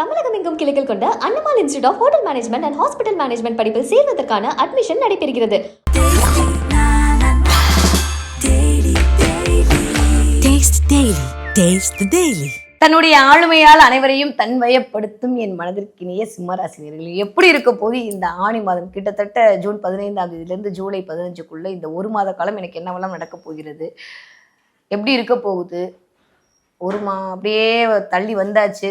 தமிழகம் எங்கும் கிளைகள் கொண்ட Annamal institute of hotel management and hospital management படிப்பில் சேர்வதற்கான அட்மிஷன் நடைபெறுகிறது Taste Daily. Taste the Daily. தன்னுடைய ஆளுமையால் அனைவரையும் தன்வயப்படுத்தும் என் மனதிற்கினிய சிம்மராசினியர்கள் எப்படி இருக்க போது இந்த ஆணி மாதம் கிட்டத்தட்ட ஜூன் பதினைந்தாம் தேதியிலிருந்து ஜூலை பதினஞ்சுக்குள்ள இந்த ஒரு மாத காலம் எனக்கு என்னவெல்லாம் நடக்க போகிறது எப்படி இருக்க போகுது ஒரு மா அப்படியே தள்ளி வந்தாச்சு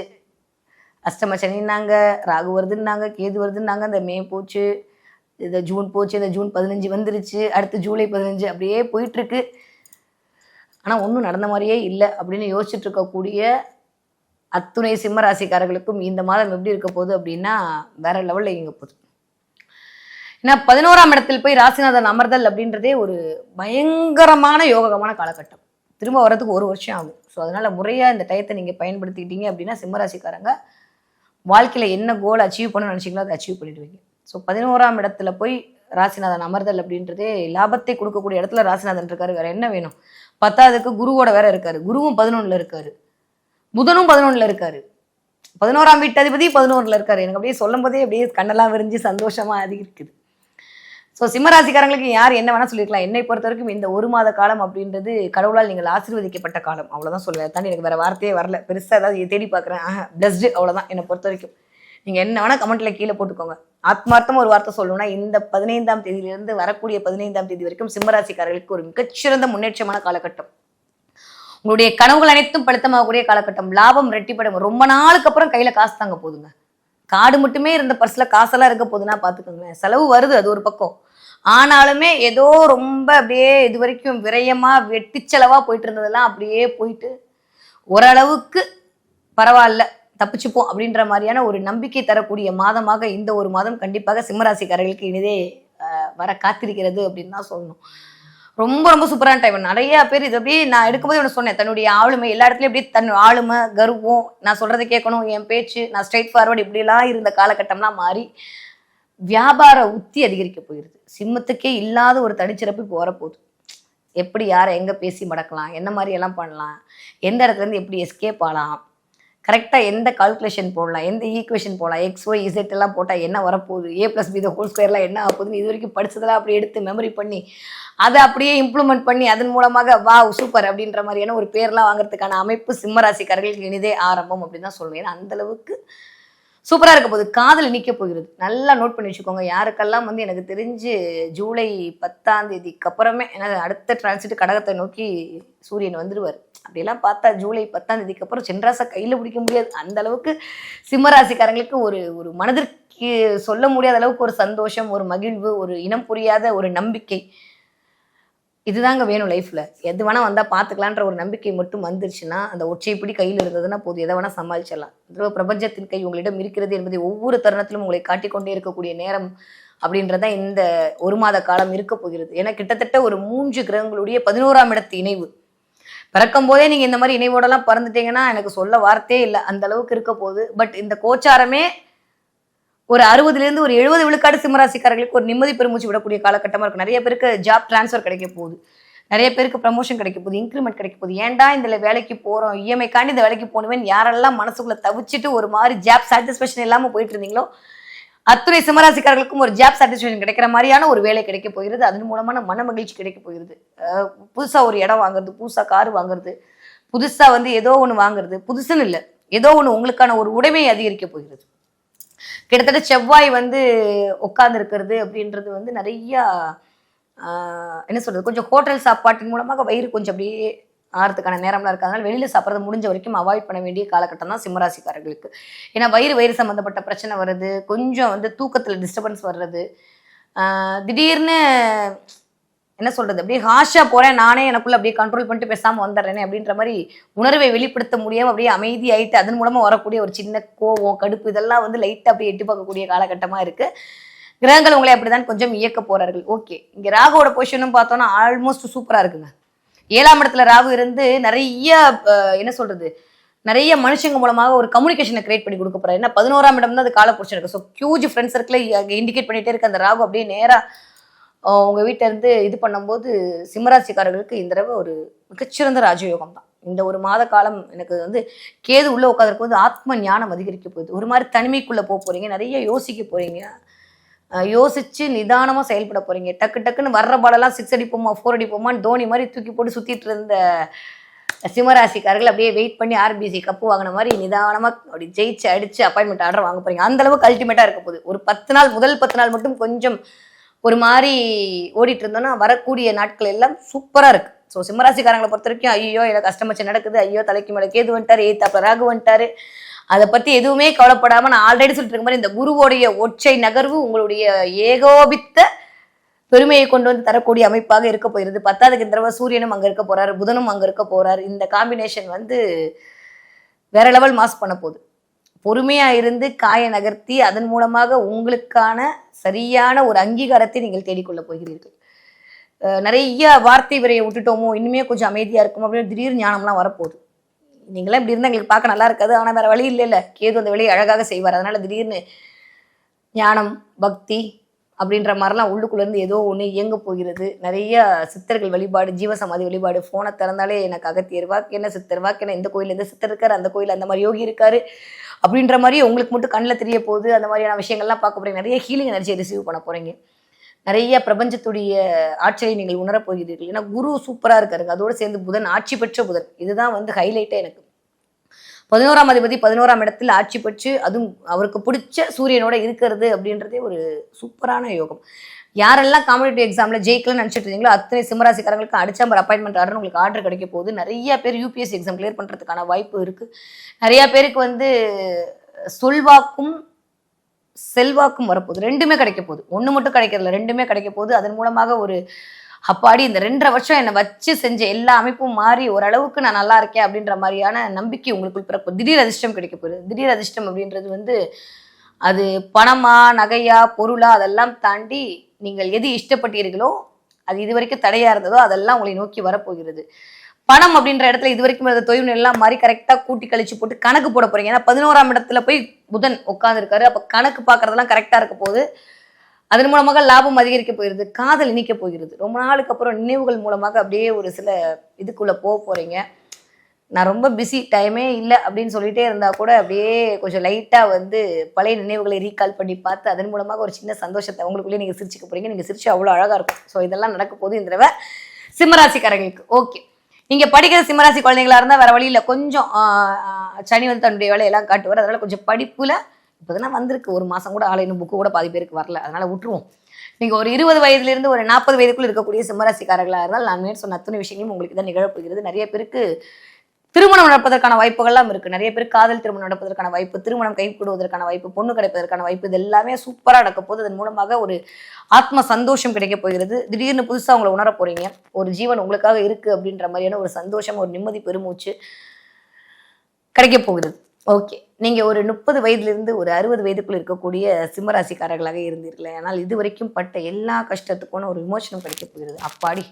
அஷ்டம சனின்னாங்க ராகு வருதுன்னாங்க கேது வருதுன்னாங்க இந்த மே போச்சு இந்த ஜூன் போச்சு இந்த ஜூன் பதினஞ்சு வந்துருச்சு அடுத்து ஜூலை பதினஞ்சு அப்படியே போயிட்டுருக்கு. ஆனால் ஒன்றும் நடந்த மாதிரியே இல்லை அப்படின்னு யோசிச்சுட்டு இருக்கக்கூடிய அத்துணை சிம்ம ராசிக்காரர்களுக்கும் இந்த மாதம் எப்படி இருக்க போகுது அப்படின்னா வேற லெவலில் இங்கே போகுது. ஏன்னா பதினோராம் இடத்தில் போய் ராசிநாதன் அமர்தல் அப்படின்றதே ஒரு பயங்கரமான யோகமான காலகட்டம். திரும்ப வர்றதுக்கு ஒரு வருஷம் ஆகும். ஸோ அதனால் முறையாக இந்த டயத்தை நீங்கள் பயன்படுத்திக்கிட்டீங்க அப்படின்னா சிம்மராசிக்காரங்க வாழ்க்கையில் என்ன கோல் அச்சீவ் பண்ணணும்னு நினச்சிங்களோ அதை அச்சீவ் பண்ணிடுவீங்க ஸோ பதினோராம் இடத்துல போய் ராசிநாதன் அமர்தல் அப்படின்றதே லாபத்தை கொடுக்கக்கூடிய இடத்துல ராசிநாதன் இருக்காரு. வேற என்ன வேணும்? பத்தாவதுக்கு குருவோட வேற இருக்காரு. குருவும் பதினொன்றில் இருக்காரு. புதனும் பதினொன்றில் இருக்காரு. பதினோராம் வீட்டு அதிபதி பதினோரில் இருக்காரு. எனக்கு அப்படியே சொல்லும் போதே அப்படியே கண்ணெல்லாம் விரிஞ்சு சந்தோஷமா அது இருக்குது. ஸோ சிம்மராசிக்காரங்களுக்கு யார் என்ன வேணால் சொல்லியிருக்கலாம் என்னை பொறுத்த வரைக்கும் இந்த ஒரு மாத காலம் அப்படின்றது கடவுளால் நீங்கள் ஆசீர்வதிக்கப்பட்ட காலம். அவ்வளோதான் சொல்லுவேன். தாண்டி எனக்கு வேறு வார்த்தையே வரல. பெருசாக ஏதாவது தேடி பார்க்குறேன். ஆஹ் பிளஸ்டு அவ்வளோதான் என்னை பொறுத்த வரைக்கும் நீங்கள் என்ன வேணால் கமெண்ட்டில் கீழே போட்டுக்கோங்க. ஆத்மார்த்தமாக ஒரு வார்த்தை சொல்லணும்னா இந்த பதினைந்தாம் தேதியிலிருந்து வரக்கூடிய பதினைந்தாம் தேதி வரைக்கும் சிம்மராசிக்காரர்களுக்கு ஒரு மிகச்சிறந்த முன்னேற்றமான காலகட்டம். உங்களுடைய கனவுகள் அனைத்தும் பழுத்தமாகக்கூடிய காலகட்டம். லாபம் ரெட்டிப்படும். ரொம்ப நாளுக்கு அப்புறம் கையில் காசு தாங்க போதுங்க. காடு மட்டுமே இருந்த பர்ஸில் காசெல்லாம் இருக்க போதுன்னா பார்த்துக்கோங்களேன். செலவு வருது அது ஒரு பக்கம். ஆனாலுமே ஏதோ ரொம்ப அப்படியே இது வரைக்கும் விரயமா வெட்டிச்செலவாக போயிட்டு இருந்ததெல்லாம் அப்படியே போயிட்டு ஓரளவுக்கு பரவாயில்ல தப்பிச்சுப்போம் அப்படின்ற மாதிரியான ஒரு நம்பிக்கை தரக்கூடிய மாதமாக இந்த ஒரு மாதம் கண்டிப்பாக சிம்மராசிக்காரர்களுக்கு இனிதே வர காத்திருக்கிறது அப்படின்னு தான் சொல்லணும். ரொம்ப ரொம்ப சூப்பரான டைம் நிறைய பேர் இது அப்படியே நான் எடுக்கும்போது ஒன்று சொன்னேன். தன்னுடைய ஆளுமை எல்லா இடத்துலயும் எப்படி தன் ஆளுமை கர்வம் நான் சொல்றதை கேட்கணும் என் பேச்சு நான் ஸ்ட்ரைட் ஃபார்வர்டு இப்படிலாம் இருந்த காலகட்டம்லாம் மாறி வியாபார உத்தி அதிகரிக்க போயிருது. சிம்மத்துக்கே இல்லாத ஒரு தனிச்சிறப்பு இப்போ வரப்போகுது. எப்படி யாரை எங்கே பேசி மடக்கலாம் என்ன மாதிரி எல்லாம் பண்ணலாம் எந்த இடத்துல இருந்து எப்படி எஸ்கேப் ஆகலாம் கரெக்டாக எந்த கால்குலேஷன் போடலாம் எந்த ஈக்குவேஷன் போடலாம் எக்ஸ் ஒய் இசட் எல்லாம் போட்டால் என்ன வரப்போகுது ஏ ப்ளஸ் பி ஹோல் ஸ்கொயர்லாம் என்ன ஆகுதுன்னு இது வரைக்கும் படித்ததெல்லாம் அப்படி எடுத்து மெமரி பண்ணி அதை அப்படியே இம்ப்ளிமெண்ட் பண்ணி அதன் மூலமாக வா சூப்பர் அப்படின்ற மாதிரியான ஒரு பேர்லாம் வாங்குறதுக்கான அமைப்பு சிம்மராசிக்காரர்களுக்கு இனிதே ஆரம்பம் அப்படின்னு தான் சொல்லுவேன் ஏன்னா அந்தளவுக்கு சூப்பராக இருக்க போகுது. காதல் நிற்க போகிறது. நல்லா நோட் பண்ணி வச்சுக்கோங்க. யாருக்கெல்லாம் வந்து எனக்கு தெரிஞ்சு ஜூலை பத்தாம் தேதிக்கு அப்புறமே ஏன்னா அடுத்த டிரான்சிட் கடகத்தை நோக்கி சூரியன் வந்துடுவார் அப்படியெல்லாம் பார்த்தா ஜூலை பத்தாம் தேதிக்கு அப்புறம் சென்ராசை கையில் பிடிக்க முடியாது. அந்த அளவுக்கு சிம்மராசிக்காரங்களுக்கு ஒரு ஒரு மனதிற்கு சொல்ல முடியாத அளவுக்கு ஒரு சந்தோஷம் ஒரு மகிழ்வு ஒரு இனம் புரியாத ஒரு நம்பிக்கை. இதுதாங்க வேணும் லைஃப்ல எது வேணா வந்தா பாத்துக்கலான்ற ஒரு நம்பிக்கை மட்டும் வந்துருச்சுன்னா அந்த ஒற்றைப்படி கையில் இருந்ததுன்னா போதும். எதை வேணா சமாளிச்சிடலாம். துருவ பிரபஞ்சத்தின் கை உங்களிடம் இருக்கிறது என்பதை ஒவ்வொரு தருணத்திலும் உங்களை காட்டிக்கொண்டே இருக்கக்கூடிய நேரம் அப்படின்றதான் இந்த ஒரு மாத காலம் இருக்க போகிறது. ஏன்னா கிட்டத்தட்ட ஒரு மூன்று கிரகங்களுடைய பதினோராம் இடத்து இணைவு. பிறக்கும் போதே நீங்க இந்த மாதிரி இணைவோடலாம் பிறந்துட்டீங்கன்னா எனக்கு சொல்ல வார்த்தையே இல்லை. அந்த அளவுக்கு இருக்க போகுது. பட் இந்த கோச்சாரமே ஒரு அறுபதுலேருந்து ஒரு எழுபது விழுக்காடு சிம்மராசிக்காரர்களுக்கு ஒரு நிம்மதி பெருமூச்சு விடக்கூடிய காலகட்டமாக இருக்கும். நிறைய பேருக்கு ஜாப் டிரான்ஸ்ஃபர் கிடைக்க போகுது. நிறைய பேருக்கு ப்ரமோஷன் கிடைக்க போகுது இன்க்ரிமெண்ட் கிடைக்க போகுது. ஏன்டா இந்த வேலைக்கு போகிறோம் இஎம்ஐக்காண்டி இந்த வேலைக்கு போகணுமேன்னு யாரெல்லாம் மனசுக்குள்ள தவிச்சிட்டு ஒரு மாதிரி ஜாப் சாட்டிஸ்ஃபேக்ஷன் இல்லாமல் போயிட்டு இருந்தீங்களோ அத்துறை சிம்மராசிக்காரர்களுக்கும் ஒரு ஜாப் சாட்டிஸ்ஃபேக்ஷன் கிடைக்கிற மாதிரியான ஒரு வேலை கிடைக்க போகிறது. அதன் மூலமான மன மகிழ்ச்சி கிடைக்க போகிறது. புதுசாக புதுசா ஒரு இடம் வாங்குறது புதுசா கார் வாங்குறது புதுசாக வந்து ஏதோ ஒன்று வாங்குறது புதுசுன்னு இல்லை ஏதோ ஒன்று உங்களுக்கான ஒரு உடைமையை அதிகரிக்க போகிறது. கிட்டத்தட்ட செவ்வாய் வந்து உட்கார்ந்துருக்கிறது அப்படின்றது வந்து நிறைய என்ன சொல்றது கொஞ்சம் ஹோட்டல் சாப்பாட்டின் மூலமாக வயிறு கொஞ்சம் அப்படியே ஆறதுக்கான நேரம்லாம் இருக்காங்க வெளியில் சாப்பிட்றது முடிஞ்ச வரைக்கும் அவாய்ட் பண்ண வேண்டிய காலகட்டம் தான் சிம்மராசிக்காரர்களுக்கு. ஏன்னா வயிறு வயிறு சம்மந்தப்பட்ட பிரச்சனை வருது கொஞ்சம் வந்து தூக்கத்தில் டிஸ்டர்பன்ஸ் வர்றது திடீர்னு என்ன சொல்றது? அப்படியே ஹாஷா போறேன். நானே எனக்குள்ள அப்படியே கண்ட்ரோல் பண்ணிட்டு பேசாம வந்துடுறேனே அப்படின்ற மாதிரி உணர்வை வெளிப்படுத்த முடியாம அப்படியே அமைதி ஆயிட்டு அதன் மூலமா வரக்கூடிய ஒரு சின்ன கோவம் கடுப்பு இதெல்லாம் வந்து லைட்டா அப்படியே எட்டி பார்க்கக்கூடிய காலகட்டமா இருக்கு. கிரகங்கள் உங்களை அப்படிதான் கொஞ்சம் இயக்க போறார்கள். ஓகே இங்க ராகுவோட பொசிஷனும் பார்த்தோம்னா ஆல்மோஸ்ட் சூப்பரா இருக்குங்க. ஏழாம் இடத்துல ராகு இருந்து நிறைய என்ன சொல்றது? நிறைய மனுஷங்க மூலமாக ஒரு கம்யூனிகேஷனை கிரியேட் பண்ணி கொடுக்க போறாரு. ஏன்னா பதினோராம் இடம் தான் அது கால இருக்கு ஸோ ஹியூஜ் ஃப்ரெண்ட் சர்க்கிளை இண்டிகேட் பண்ணிட்டே இருக்க அந்த ராகு அப்படியே நேராக உங்கள் வீட்டிலேருந்து இது பண்ணும்போது சிம்மராசிக்காரர்களுக்கு இந்த தடவை ஒரு மிகச்சிறந்த ராஜயோகம் தான் இந்த ஒரு மாத காலம் எனக்கு வந்து கேது உள்ளே உட்காந்துருக்கும் போது ஆத்ம ஞானம் அதிகரிக்க போகுது. ஒரு மாதிரி தனிமைக்குள்ளே போக போகிறீங்க நிறைய யோசிக்க போகிறீங்க யோசித்து யோசிச்சு செயல்பட போகிறீங்க டக்கு டக்குன்னு வர்ற பாலெல்லாம் சிக்ஸ் அடிப்போமா ஃபோர் அடிப்போமான்னு தோனி மாதிரி தூக்கி போட்டு சுற்றிட்டு இருந்த சிம்மராசிக்காரர்கள் அப்படியே வெயிட் பண்ணி ஆர்பிசி கப்பு வாங்கின மாதிரி நிதானமாக அப்படி ஜெயிச்சு அடிச்சு அப்பாயின்மெண்ட் ஆர்டர் வாங்க போகிறீங்க அந்த அளவுக்கு இருக்க போகுது. ஒரு பத்து நாள் முதல் பத்து நாள் மட்டும் கொஞ்சம் ஒரு மாதிரி ஓடிட்டு இருந்தோம்னா வரக்கூடிய நாட்கள் எல்லாம் சூப்பரா இருக்கு. ஸோ சிம்மராசிக்காரங்களை பொறுத்த வரைக்கும் ஐயோ எனக்கு கஷ்டமச்சு நடக்குது ஐயோ தலைக்கு மேலே கேது வந்துட்டாரு ஏத்தாப்புல ராகு வந்துட்டாரு. அதை பத்தி எதுவுமே கவலைப்படாம நான் ஆல்ரெடி சொல்லிட்டு இருக்க மாதிரி இந்த குருவோடைய ஒற்றை நகர்வு உங்களுடைய ஏகோபித்த பெருமையை கொண்டு வந்து தரக்கூடிய அமைப்பாக இருக்க போயிருது. பத்தாவதுக்கு இந்த தடவை சூரியனும் அங்க இருக்க போறாரு புதனும் அங்க இருக்க போறாரு. இந்த காம்பினேஷன் வந்து வேற லெவல் மாஸ் பண்ண போகுது. பொறுமையா இருந்து காய நகர்த்தி அதன் மூலமாக உங்களுக்கான சரியான ஒரு அங்கீகாரத்தை நீங்கள் தேடிக்கொள்ள போகிறீர்கள். நிறைய வார்த்தை விரையை விட்டுட்டோமோ இனிமே கொஞ்சம் அமைதியா இருக்கும் அப்படின்னு திடீர் ஞானம்லாம் வரப்போகுது. நீங்களாம் இப்படி இருந்தா எங்களுக்கு பார்க்க நல்லா இருக்காது. ஆனா வேற வழி இல்லை இல்ல கேது அந்த வேலையை அழகாக செய்வார். அதனால திடீர்னு ஞானம் பக்தி அப்படின்ற மாதிரிலாம் உள்ளுக்குள்ள இருந்து ஏதோ ஒன்று இயங்க போகிறது. நிறைய சித்தர்கள் வழிபாடு ஜீவசமாதி வழிபாடு ஃபோனை திறந்தாலே எனக்கு அகத்தியர் வாக்கு என்ன சித்தர்? வாக்கு என்ன? இந்த கோயில் இந்த சித்தர் இருக்காரு அந்த கோயில் அந்த மாதிரி யோகி இருக்காரு. அப்படின்ற மாதிரி உங்களுக்கு மட்டும் கண்ணில் தெரிய போகுது. அந்த மாதிரியான விஷயங்கள்லாம் பார்க்க போறீங்க. நிறைய ஹீலிங் எனர்ஜியை ரிசீவ் பண்ண போறீங்க. நிறைய பிரபஞ்சத்துடைய ஆட்சியை நீங்கள் உணரப் போகிறீர்கள். ஏன்னா குரு சூப்பராக இருக்காருங்க. அதோடு சேர்ந்து புதன் ஆட்சி பெற்ற புதன். இதுதான் வந்து ஹைலைட்டே எனக்கு. பதினோராம் அதிபதி பதினோராம் இடத்தில் ஆட்சி பெற்று அதுவும் அவருக்கு பிடிச்ச சூரியனோட இருக்கிறது அப்படின்றதே ஒரு சூப்பரான யோகம். யாரெல்லாம் காம்படிட்டிவ் எக்ஸாம்ல ஜெயிக்கலன்னு நினச்சிட்டு இருந்தீங்களோ அத்தனை சிம்மராசிக்காரங்களுக்கு அடிச்சம்பர் அப்பாயின்மெண்ட் ஆர்டர் உங்களுக்கு ஆர்டர் கிடைக்க போகுது. நிறைய பேர் யூபிஎஸ்சி எக்ஸாம் கிளியர் பண்ணுறதுக்கான வாய்ப்பு இருக்குது நிறையா பேருக்கு வந்து சொல்வாக்கும் செல்வாக்கும் வரப்போகுது. ரெண்டுமே கிடைக்க போகுது. ஒன்று மட்டும் கிடைக்கிறதுல ரெண்டுமே கிடைக்க போகுது. அதன் மூலமாக ஒரு அப்பாடி இந்த ரெண்டரை வருஷம் என்னை வச்சு செஞ்ச எல்லா அமைப்பும் மாறி ஓரளவுக்கு நான் நல்லா இருக்கேன் அப்படின்ற மாதிரியான நம்பிக்கை உங்களுக்குள் பிறப்பு திடீர் அதிர்ஷ்டம் கிடைக்க போகுது. திடீர் அதிர்ஷ்டம் அப்படின்றது வந்து அது பணமா நகையா பொருளா அதெல்லாம் தாண்டி நீங்கள் எது இஷ்டப்பட்டீர்களோ அது இது வரைக்கும் தடையா இருந்ததோ அதெல்லாம் உங்களை நோக்கி வரப்போகிறது. பணம் அப்படின்ற இடத்துல இது வரைக்கும் இருந்த தொய்வு எல்லாம் மாதிரி கரெக்டாக கூட்டி கழிச்சு போட்டு கணக்கு போட போறீங்க. ஏன்னா பதினோராம் இடத்துல போய் புதன் உட்காந்துருக்காரு அப்போ கணக்கு பார்க்கறதெல்லாம் கரெக்டாக இருக்க போகுது. அதன் மூலமாக லாபம் அதிகரிக்க போயிருது காதல் இணைக்க போகிறது. ரொம்ப நாளுக்கு அப்புறம் நினைவுகள் மூலமாக அப்படியே ஒரு சில இதுக்குள்ளே போக போகிறீங்க நான் ரொம்ப பிஸி டைமே இல்லை அப்படின்னு சொல்லிகிட்டே இருந்தால் கூட அப்படியே கொஞ்சம் லைட்டாக வந்து பழைய நினைவுகளை ரீகால் பண்ணி பார்த்து அதன் மூலமாக ஒரு சின்ன சந்தோஷத்தை உங்களுக்குள்ளே நீங்கள் சிரிச்சுக்க போகிறீங்க நீங்கள் சிரிச்சு அவ்வளோ அழகாக இருக்கும். ஸோ இதெல்லாம் நடக்க போது இந்த தடவை சிம்மராசிக்காரங்களுக்கு ஓகே நீங்கள் படிக்கிற சிம்மராசி குழந்தைங்களா இருந்தால் வேறு வழியில் கொஞ்சம் சனி வந்து தன்னுடைய வேலையெல்லாம் காட்டுவார். அதனால் கொஞ்சம் படிப்பில் இப்போதான் வந்திருக்கு. ஒரு மாதம் கூட ஆலை இன்னும் புக்கு கூட பாதி பேருக்கு வரல. அதனால விட்டுருவோம். நீங்கள் ஒரு இருபது வயதுலேருந்து ஒரு நாற்பது வயதுக்குள்ள இருக்கக்கூடிய சிம்மராசிக்காரர்களாக இருந்தால் நான் மேற் சொன்ன அத்தனை விஷயங்களும் உங்களுக்கு தான் நிகழப்போகிறது. நிறைய பேருக்கு திருமணம் நடப்பதற்கான வாய்ப்புகள்லாம் இருக்குது நிறைய பேர் காதல் திருமணம் நடப்பதற்கான வாய்ப்பு திருமணம் கைகூடுவதற்கான வாய்ப்பு பொண்ணு கிடைப்பதற்கான வாய்ப்பு இது எல்லாமே சூப்பராக நடக்க அதன் மூலமாக ஒரு ஆத்ம சந்தோஷம் கிடைக்க போகிறது. திடீர்னு புதுசாக உங்களை உணர போகிறீங்க ஒரு ஜீவன் உங்களுக்காக இருக்குது அப்படின்ற மாதிரியான ஒரு சந்தோஷம் ஒரு நிம்மதி பெருமூச்சு கிடைக்க போகிறது ஓகே. நீங்கள் ஒரு முப்பது வயதுலேருந்து ஒரு அறுபது வயதுக்குள்ள இருக்கக்கூடிய சிம்மராசிக்காரர்களாக இருந்தீர்கள் ஆனால் இது வரைக்கும் பட்ட எல்லா கஷ்டத்துக்கும் ஒரு விமோசனம் கிடைக்க போகிறது. அப்பாடி.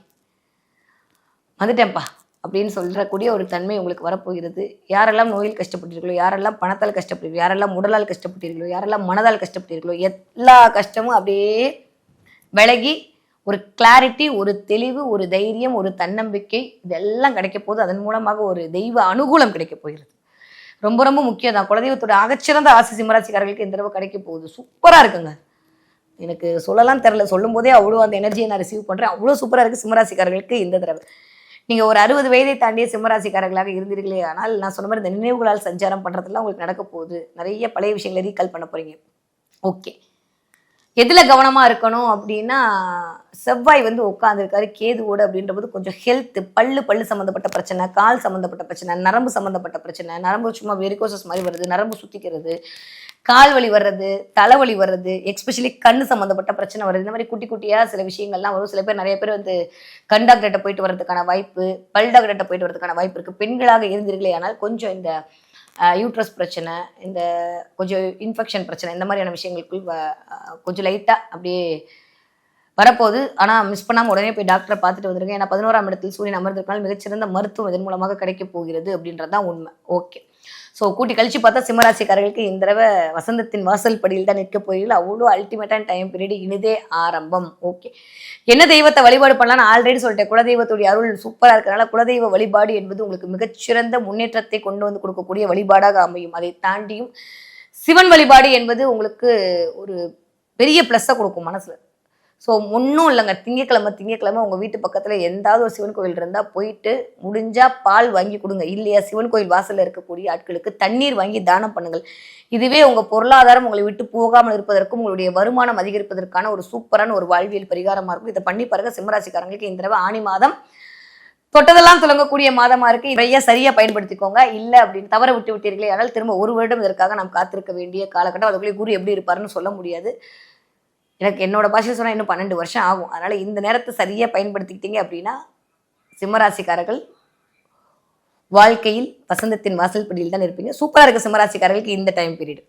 வந்துட்டேன்ப்பா அப்படின்னு சொல்கிறக்கூடிய ஒரு தன்மை உங்களுக்கு வரப்போகிறது. யாரெல்லாம் நோயில் கஷ்டப்பட்டீர்களோ யாரெல்லாம் பணத்தால் கஷ்டப்பட்டீர்களோ யாரெல்லாம் உடலால் கஷ்டப்பட்டீர்களோ யாரெல்லாம் மனதால் கஷ்டப்பட்டீர்களோ எல்லா கஷ்டமும் அப்படியே விலகி ஒரு கிளாரிட்டி ஒரு தெளிவு ஒரு தைரியம் ஒரு தன்னம்பிக்கை இதெல்லாம் கிடைக்க போகுது அதன் மூலமாக ஒரு தெய்வ அனுகூலம் கிடைக்க போகிறது. ரொம்ப ரொம்ப முக்கியம் தான் குலதெய்வத்தோட ஆகச்சிறந்த ஆசி சிம்மராசிக்காரர்களுக்கு இந்த தடவை கிடைக்க போகுது. சூப்பராக இருக்குங்க. எனக்கு சொல்லலாம் தெரில சொல்லும் போதே அவ்வளோ அந்த எனர்ஜியை நான் ரிசீவ் பண்ணுறேன் அவ்வளோ சூப்பராக இருக்குது சிம்மராசிக்காரர்களுக்கு இந்த தடவை. நீங்கள் ஒரு அறுபது வயதை தாண்டிய சிம்மராசிக்காரர்களாக இருந்தீர்களே ஆனால் நான் சொன்ன மாதிரி இந்த நினைவுகளால் சஞ்சாரம் பண்ணுறதுலாம் உங்களுக்கு நடக்க போகுது. நிறைய பழைய விஷயங்களை ரீகால் பண்ண போகிறீங்க ஓகே எதில் கவனமாக இருக்கணும் அப்படின்னா செவ்வாய் வந்து உட்காந்துருக்காரு கேதுவோடு அப்படின்றது கொஞ்சம் ஹெல்த் பல்லு பல்லு சம்மந்தப்பட்ட பிரச்சனை கால் சம்மந்தப்பட்ட பிரச்சனை நரம்பு சம்மந்தப்பட்ட பிரச்சனை நரம்பு சும்மா வெரிகோசஸ் மாதிரி வருது நரம்பு சுற்றிக்கிறது கால் வலி வர்றது தலைவலி வர்றது எக்ஸ்பெஷலி கண் சம்மந்தப்பட்ட பிரச்சனை வருது இந்த மாதிரி குட்டி குட்டியாக சில விஷயங்கள்லாம் வரும். சில பேர் நிறைய பேர் வந்து கண் டாக்டர்கிட்ட போயிட்டு வரதுக்கான வாய்ப்பு பல் டாக்டர்கிட்ட போயிட்டு வரதுக்கான வாய்ப்பு இருக்குது பெண்களாக இருந்தீர்களே ஆனால் கொஞ்சம் இந்த யூட்ரஸ் பிரச்சனை இந்த கொஞ்சம் இன்ஃபெக்ஷன் பிரச்சனை இந்த மாதிரியான விஷயங்களுக்குள் கொஞ்சம் லைட்டாக அப்படியே வரப்போகுது. ஆனால் மிஸ் பண்ணாமல் உடனே போய் டாக்டரை பார்த்துட்டு வந்துருங்க ஏன்னா பதினோராம் இடத்தில் சூரியன் அமர்ந்திருக்கனால மிகச்சிறந்த மருத்துவம் இதன் மூலமாக கிடைக்கப் போகிறது அப்படின்றது தான் உண்மை. ஓகே ஸோ கூட்டி கழிச்சு பார்த்தா சிம்மராசிக்காரர்களுக்கு இந்த தடவை வசந்தத்தின் வாசல் படியில் தான் நிற்க போகிறீர்கள். அவ்வளோ அல்டிமேட்டான டைம் பீரியட் இனிதே ஆரம்பம். ஓகே என்ன தெய்வத்தை வழிபாடு பண்ணலாம்னு ஆல்ரெடி சொல்லிட்டேன். குலதெய்வத்துடைய அருள் சூப்பராக இருக்கிறனால குலதெய்வ வழிபாடு என்பது உங்களுக்கு மிகச்சிறந்த முன்னேற்றத்தை கொண்டு வந்து கொடுக்கக்கூடிய வழிபாடாக அமையும். அதை தாண்டியும் சிவன் வழிபாடு என்பது உங்களுக்கு ஒரு பெரிய ப்ளஸ்ஸை கொடுக்கும் மனசில். ஸோ ஒன்றும் இல்லைங்க. திங்கக்கிழமை திங்கக்கிழமை உங்கள் வீட்டு பக்கத்தில் எந்தாவது ஒரு சிவன் கோயில் இருந்தால் போயிட்டு முடிஞ்சால் பால் வாங்கி கொடுங்க. இல்லையா? சிவன் கோயில் வாசலில் இருக்கக்கூடிய ஆட்களுக்கு தண்ணீர் வாங்கி தானம் பண்ணுங்கள். இதுவே உங்கள் பொருளாதாரம் உங்களை விட்டு போகாமல் இருப்பதற்கும் உங்களுடைய வருமானம் அதிகரிப்பதற்கான ஒரு சூப்பரான ஒரு வாழ்வியல் பரிகாரமாக இருக்கும். இதை பண்ணி பாருங்க. சிம்மராசிக்காரங்களுக்கு இந்த தடவை ஆணி மாதம் தொட்டதெல்லாம் துலங்கக்கூடிய மாதமா இருக்கு. நிறைய சரியா பயன்படுத்திக்கோங்க. இல்ல அப்படின்னு தவற விட்டு விட்டீர்களே ஆனால் திரும்ப ஒரு வருடம் இதற்காக நாம் காத்திருக்க வேண்டிய காலகட்டம். அதுக்குள்ளே குரு எப்படி இருப்பாருன்னு சொல்ல முடியாது. எனக்கு என்னோட பாஷையில் சொன்னால் இன்னும் பன்னெண்டு வருஷம் ஆகும். அதனால் இந்த நேரத்தை சரியாக பயன்படுத்திக்கிட்டீங்க அப்படின்னா சிம்மராசிக்காரர்கள் வாழ்க்கையில் வசந்தத்தின் வாசல் படியில் தான் இருப்பீங்க. சூப்பராக இருக்க சிம்மராசிக்காரர்களுக்கு இந்த டைம் பீரியட்